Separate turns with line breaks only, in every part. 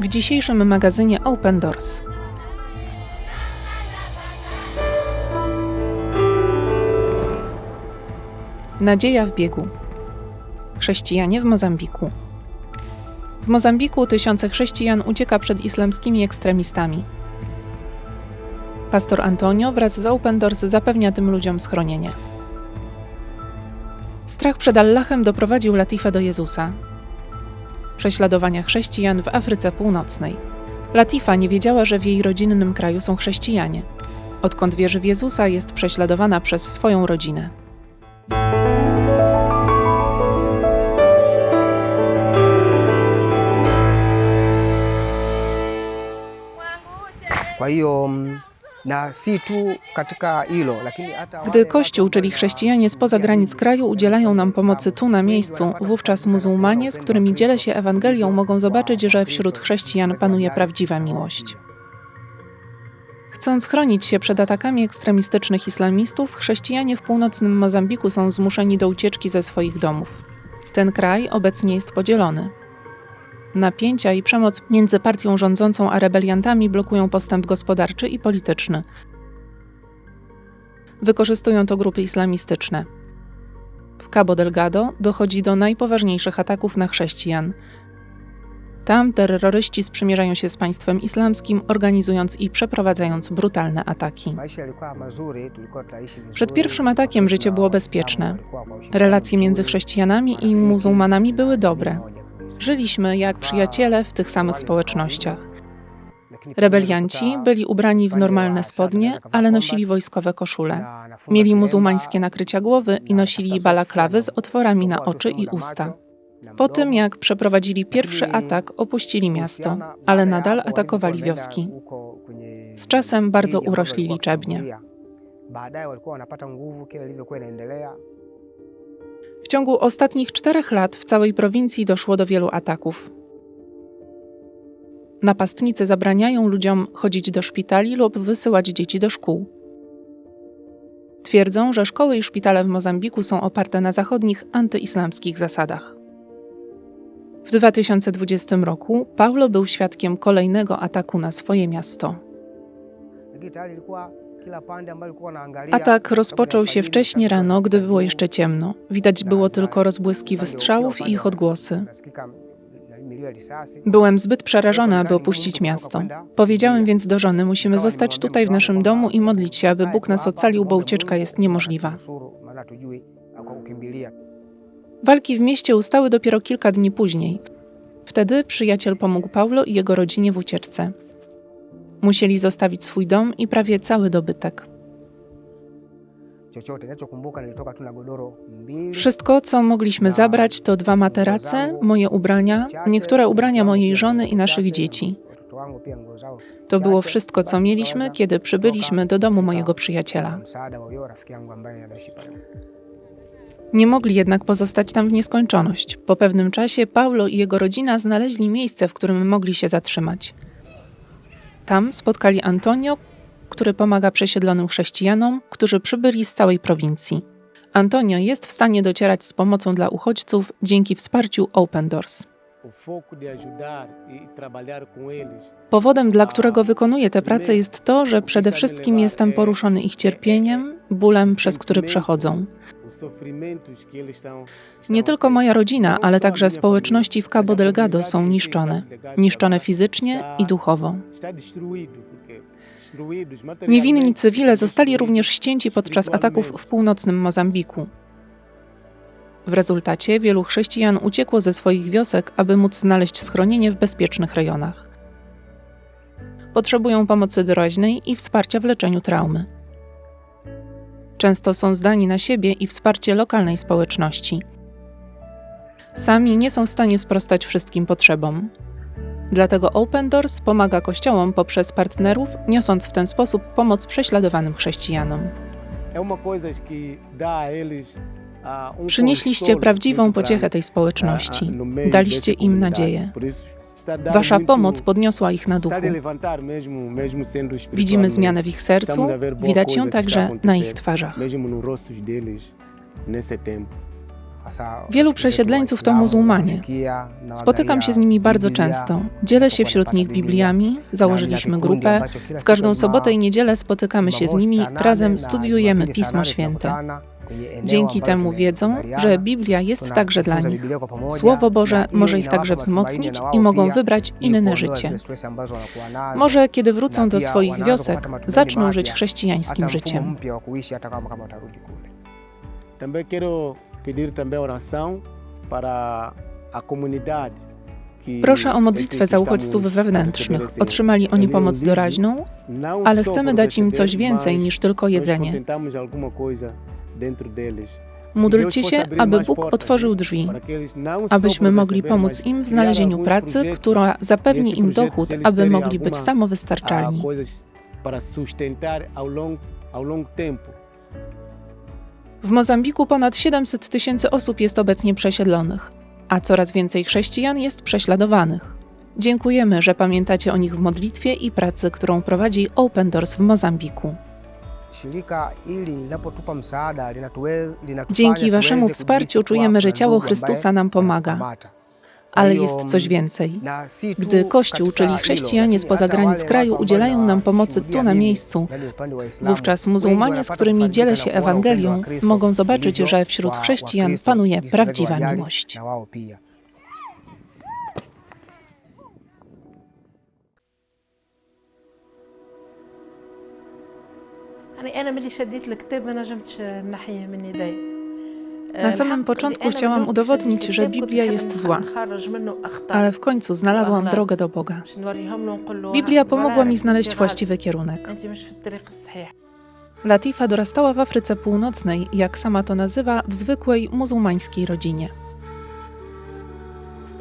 w dzisiejszym magazynie Open Doors. Nadzieja w biegu. Chrześcijanie w Mozambiku. W Mozambiku tysiące chrześcijan ucieka przed islamskimi ekstremistami. Pastor Antonio wraz z Open Doors zapewnia tym ludziom schronienie. Strach przed Allahem doprowadził Latifę do Jezusa. Prześladowania chrześcijan w Afryce Północnej. Latifa nie wiedziała, że w jej rodzinnym kraju są chrześcijanie. Odkąd wierzy w Jezusa, jest prześladowana przez swoją rodzinę.
Kwa hiyo mm, na si tu katika hilo lakini hata
Gdy Kościół, czyli chrześcijanie spoza granic kraju, udzielają nam pomocy tu na miejscu, wówczas muzułmanie, z którymi dzielę się Ewangelią, mogą zobaczyć, że wśród chrześcijan panuje prawdziwa miłość. Chcąc chronić się przed atakami ekstremistycznych islamistów, chrześcijanie w północnym Mozambiku są zmuszeni do ucieczki ze swoich domów. Ten kraj obecnie jest podzielony. Napięcia i przemoc między partią rządzącą a rebeliantami blokują postęp gospodarczy i polityczny. Wykorzystują to grupy islamistyczne. W Cabo Delgado dochodzi do najpoważniejszych ataków na chrześcijan. Tam terroryści sprzymierzają się z państwem islamskim, organizując i przeprowadzając brutalne ataki. Przed pierwszym atakiem życie było bezpieczne. Relacje między chrześcijanami i muzułmanami były dobre. Żyliśmy jak przyjaciele w tych samych społecznościach. Rebelianci byli ubrani w normalne spodnie, ale nosili wojskowe koszule. Mieli muzułmańskie nakrycia głowy i nosili balaklawy z otworami na oczy i usta. Po tym, jak przeprowadzili pierwszy atak, opuścili miasto, ale nadal atakowali wioski. Z czasem bardzo urośli liczebnie. W ciągu ostatnich czterech lat w całej prowincji doszło do wielu ataków. Napastnicy zabraniają ludziom chodzić do szpitali lub wysyłać dzieci do szkół. Twierdzą, że szkoły i szpitale w Mozambiku są oparte na zachodnich antyislamskich zasadach. W 2020 roku Paulo był świadkiem kolejnego ataku na swoje miasto. Atak rozpoczął się wcześnie rano, gdy było jeszcze ciemno. Widać było tylko rozbłyski wystrzałów i ich odgłosy. Byłem zbyt przerażony, aby opuścić miasto. Powiedziałem więc do żony: Musimy zostać tutaj w naszym domu i modlić się, aby Bóg nas ocalił, bo ucieczka jest niemożliwa. Walki w mieście ustały dopiero kilka dni później. Wtedy przyjaciel pomógł Paulo i jego rodzinie w ucieczce. Musieli zostawić swój dom i prawie cały dobytek. Wszystko, co mogliśmy zabrać, to dwa materace, moje ubrania, niektóre ubrania mojej żony i naszych dzieci. To było wszystko, co mieliśmy, kiedy przybyliśmy do domu mojego przyjaciela. Nie mogli jednak pozostać tam w nieskończoność. Po pewnym czasie Paulo i jego rodzina znaleźli miejsce, w którym mogli się zatrzymać. Tam spotkali Antonio, który pomaga przesiedlonym chrześcijanom, którzy przybyli z całej prowincji. Antonio jest w stanie docierać z pomocą dla uchodźców dzięki wsparciu Open Doors.
E
Powodem, dla którego wykonuję tę pracę, jest to, że przede wszystkim jestem poruszony ich cierpieniem, bólem, przez który przechodzą. Nie tylko moja rodzina, ale także społeczności w Cabo Delgado są niszczone. Niszczone fizycznie i duchowo. Niewinni cywile zostali również ścięci podczas ataków w północnym Mozambiku. W rezultacie wielu chrześcijan uciekło ze swoich wiosek, aby móc znaleźć schronienie w bezpiecznych rejonach. Potrzebują pomocy doraźnej i wsparcia w leczeniu traumy. Często są zdani na siebie i wsparcie lokalnej społeczności. Sami nie są w stanie sprostać wszystkim potrzebom. Dlatego Open Doors pomaga kościołom poprzez partnerów, niosąc w ten sposób pomoc prześladowanym chrześcijanom. Przynieśliście prawdziwą pociechę tej społeczności.
no
Daliście im nadzieję. Wasza pomoc podniosła ich na duchu. Widzimy zmianę w ich sercu, widać ją także na ich twarzach. Wielu przesiedleńców to muzułmanie. Spotykam się z nimi bardzo często. Dzielę się wśród nich Bibliami, założyliśmy grupę. W każdą sobotę i niedzielę spotykamy się z nimi, razem studiujemy Pismo Święte. Dzięki temu wiedzą, że Biblia jest także dla nich. Słowo Boże może ich także wzmocnić i mogą wybrać inne życie. Może kiedy wrócą do swoich wiosek, zaczną żyć chrześcijańskim życiem.
Também quero pedir também oração para a comunidade. que
Proszę o modlitwę za uchodźców wewnętrznych. Otrzymali oni pomoc doraźną, ale chcemy dać im coś więcej niż tylko jedzenie.
Deles.
Módlcie się, aby Bóg otworzył drzwi, abyśmy mogli pomóc im w znalezieniu pracy, która zapewni im dochód, aby mogli być samowystarczalni. W Mozambiku ponad 700 tysięcy osób jest obecnie przesiedlonych, a coraz więcej chrześcijan jest prześladowanych. Dziękujemy, że pamiętacie o nich w modlitwie i pracy, którą prowadzi Open Doors w Mozambiku. Dzięki waszemu wsparciu czujemy, że ciało Chrystusa nam pomaga. Ale jest coś więcej. Gdy Kościół, czyli chrześcijanie spoza granic kraju udzielają nam pomocy tu na miejscu, Wówczas muzułmanie, z którymi dzielę się Ewangelią, mogą zobaczyć, że wśród chrześcijan panuje prawdziwa miłość.
يعني انا ملي شديت الكتاب ما نجمتش نحيه من يدي
Na samym początku chciałam udowodnić, że Biblia jest zła, ale w końcu znalazłam drogę do Boga. Biblia pomogła mi znaleźć właściwy kierunek. Latifa dorastała w Afryce Północnej, jak sama to nazywa, w zwykłej muzułmańskiej rodzinie.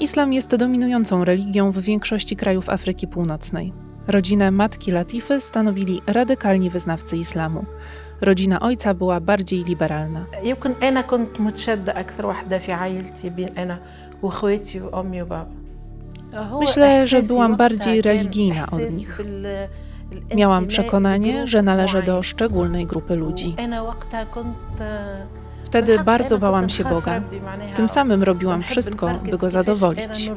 Islam jest dominującą religią w większości krajów Afryki Północnej. Rodzinę matki Latify stanowili radykalni wyznawcy islamu. Rodzina ojca była bardziej liberalna.
يمكن انا كنت متشده اكثر وحده في عائلتي بين انا واخواتي وامي وبابا هو
Myślę, że
إحساسي
byłam
وقتها
bardziej
كان
religijna od
إحساس
nich.
بال-
Miałam
الانتماء
przekonanie,
لجروب
że należę do
معين.
szczególnej grupy ludzi.
أنا وقتها كنت
Wtedy
بالحق
bardzo
أنا
bałam
كنت
się
نخاف
Boga.
ربي معناها
Tym samym robiłam
ونحب
wszystko,
نفركس
by go
كيفاش
zadowolić.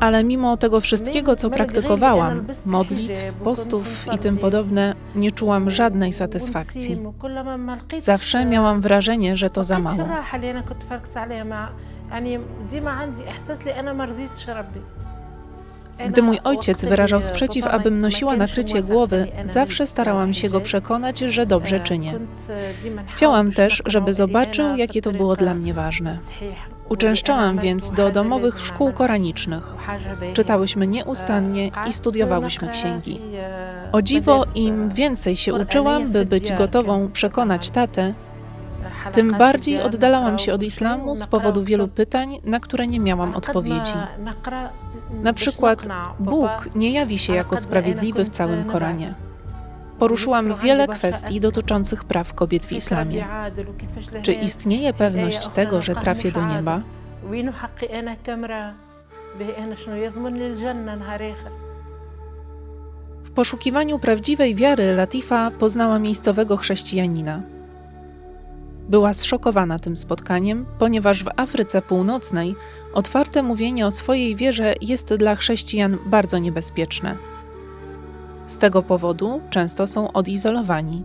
Ale mimo tego wszystkiego, co praktykowałam, modlitw, postów i tym podobne, nie czułam żadnej satysfakcji. Zawsze miałam wrażenie, że to za mało. Gdy mój ojciec wyrażał sprzeciw, abym nosiła nakrycie głowy, zawsze starałam się go przekonać, że dobrze czynię. Chciałam też, żeby zobaczył, jakie to było dla mnie ważne. Uczęszczałam więc do domowych szkół koranicznych. Czytałyśmy nieustannie i studiowałyśmy księgi. O dziwo, im więcej się uczyłam, by być gotową przekonać tatę, tym bardziej oddalałam się od islamu z powodu wielu pytań, na które nie miałam odpowiedzi. Na przykład, Bóg nie jawi się jako sprawiedliwy w całym Koranie poruszyłam wiele kwestii dotyczących praw kobiet w islamie. Czy istnieje pewność tego, że trafię do nieba? W poszukiwaniu prawdziwej wiary Latifa poznała miejscowego chrześcijanina. Była zszokowana tym spotkaniem, ponieważ w Afryce Północnej otwarte mówienie o swojej wierze jest dla chrześcijan bardzo niebezpieczne. Z tego powodu często są odizolowani.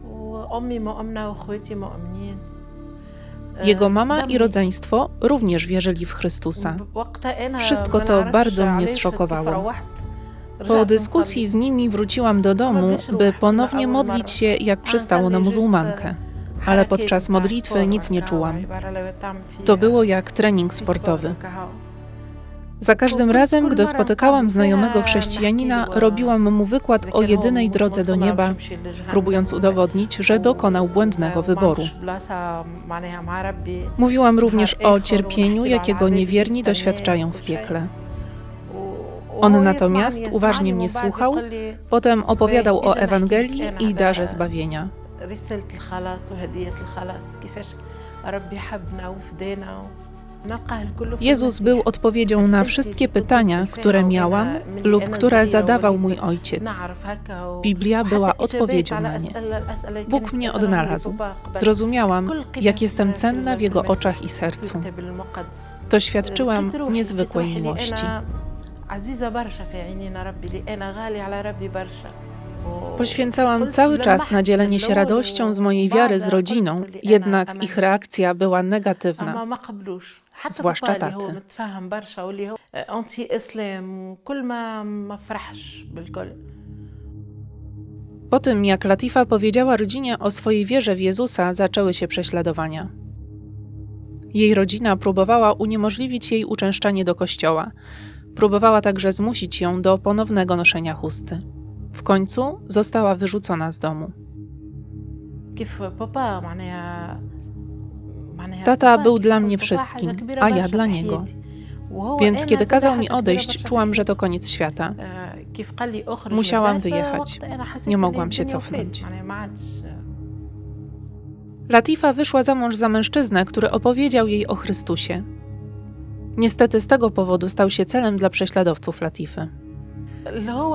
Jego mama i rodzeństwo również wierzyli w Chrystusa. Wszystko to bardzo mnie zszokowało. Po dyskusji z nimi wróciłam do domu, by ponownie modlić się jak przystało na muzułmankę. Ale podczas modlitwy nic nie czułam. To było jak trening sportowy. Za każdym razem, gdy spotykałam znajomego chrześcijanina, robiłam mu wykład o jedynej drodze do nieba, próbując udowodnić, że dokonał błędnego wyboru. Mówiłam również o cierpieniu, jakiego niewierni doświadczają w piekle. On natomiast uważnie mnie słuchał, Potem opowiadał o Ewangelii i darze zbawienia.
رسالة الخلاص وهدية الخلاص كيفاش ربي حبنا وفدينا نلقاه الكل في
Jezus
المسيح.
był odpowiedzią na wszystkie pytania, które miałam lub które zadawał mój ojciec.
نعرف هكا و-
Biblia była
حتى
odpowiedzią
إجابات
na
على
nie.
أسئلة- الأسئلة اللي
Bóg
كان
mnie
يسألها
odnalazł.
لبابا قبل.
Zrozumiałam, jak jestem cenna w Jego
في
oczach i sercu.
الكتاب المقدس.
Doświadczyłam
كنت روحي-
niezwykłej
كنت روحي لي
miłości.
أنا عزيزة برشا في عينينا ربي لي أنا غالي على ربي برشا و-
Poświęcałam cały czas na dzielenie się radością z mojej wiary z rodziną, jednak ich reakcja była negatywna. Zwłaszcza
taty.
Po tym, jak Latifa powiedziała rodzinie o swojej wierze w Jezusa, zaczęły się prześladowania. Jej rodzina próbowała uniemożliwić jej uczęszczanie do kościoła. Próbowała także zmusić ją do ponownego noszenia chusty. W końcu została wyrzucona z domu. Tata był dla mnie wszystkim, a ja dla niego. Więc kiedy kazał mi odejść, czułam, że to koniec świata. Musiałam wyjechać. Nie mogłam się cofnąć. Latifa wyszła za mąż za mężczyznę, który opowiedział jej o Chrystusie. Niestety z tego powodu stał się celem dla prześladowców Latify.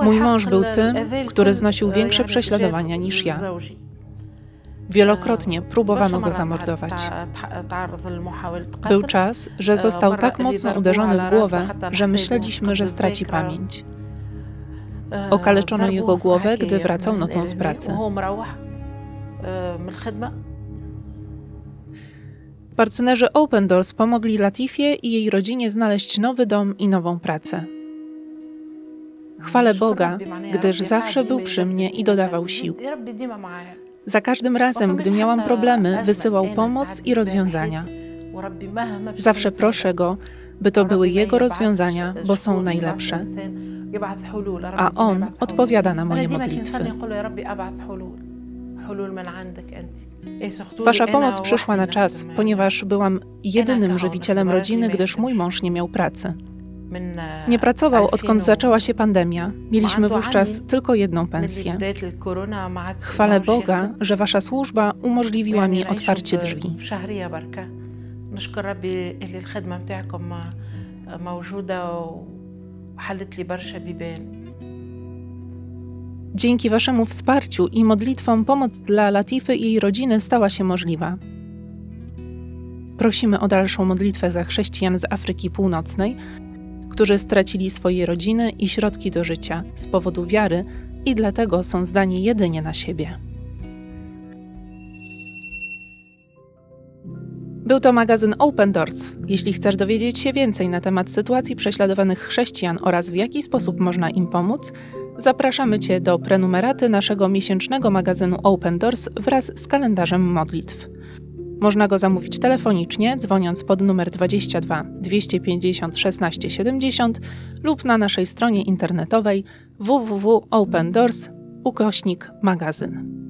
Mój mąż był tym, który znosił większe prześladowania niż ja. Wielokrotnie próbowano go zamordować. Był czas, że został tak mocno uderzony w głowę, że myśleliśmy, że straci pamięć. Okaleczono jego głowę, gdy wracał nocą z pracy. Partnerzy Open Doors pomogli Latifie i jej rodzinie znaleźć nowy dom i nową pracę. Chwalę Boga, gdyż zawsze był przy mnie i dodawał sił. Za każdym razem, gdy miałam problemy, wysyłał pomoc i rozwiązania. Zawsze proszę Go, by to były Jego rozwiązania, bo są najlepsze. A On odpowiada na moje modlitwy. Wasza pomoc przyszła na czas, ponieważ byłam jedynym żywicielem rodziny, gdyż mój mąż nie miał pracy. Nie pracował, odkąd zaczęła się pandemia. Mieliśmy wówczas tylko jedną pensję. Chwalę Boga, że Wasza służba umożliwiła mi otwarcie drzwi. Dzięki Waszemu wsparciu i modlitwom pomoc dla Latify i jej rodziny stała się możliwa. Prosimy o dalszą modlitwę za chrześcijan z Afryki Północnej, którzy stracili swoje rodziny i środki do życia z powodu wiary i dlatego są zdani jedynie na siebie. Był to magazyn Open Doors. Jeśli chcesz dowiedzieć się więcej na temat sytuacji prześladowanych chrześcijan oraz w jaki sposób można im pomóc, zapraszamy Cię do prenumeraty naszego miesięcznego magazynu Open Doors wraz z kalendarzem modlitw. Można go zamówić telefonicznie, dzwoniąc pod numer 22 250 16 70 lub na naszej stronie internetowej www.opendoors ukośnik magazyn.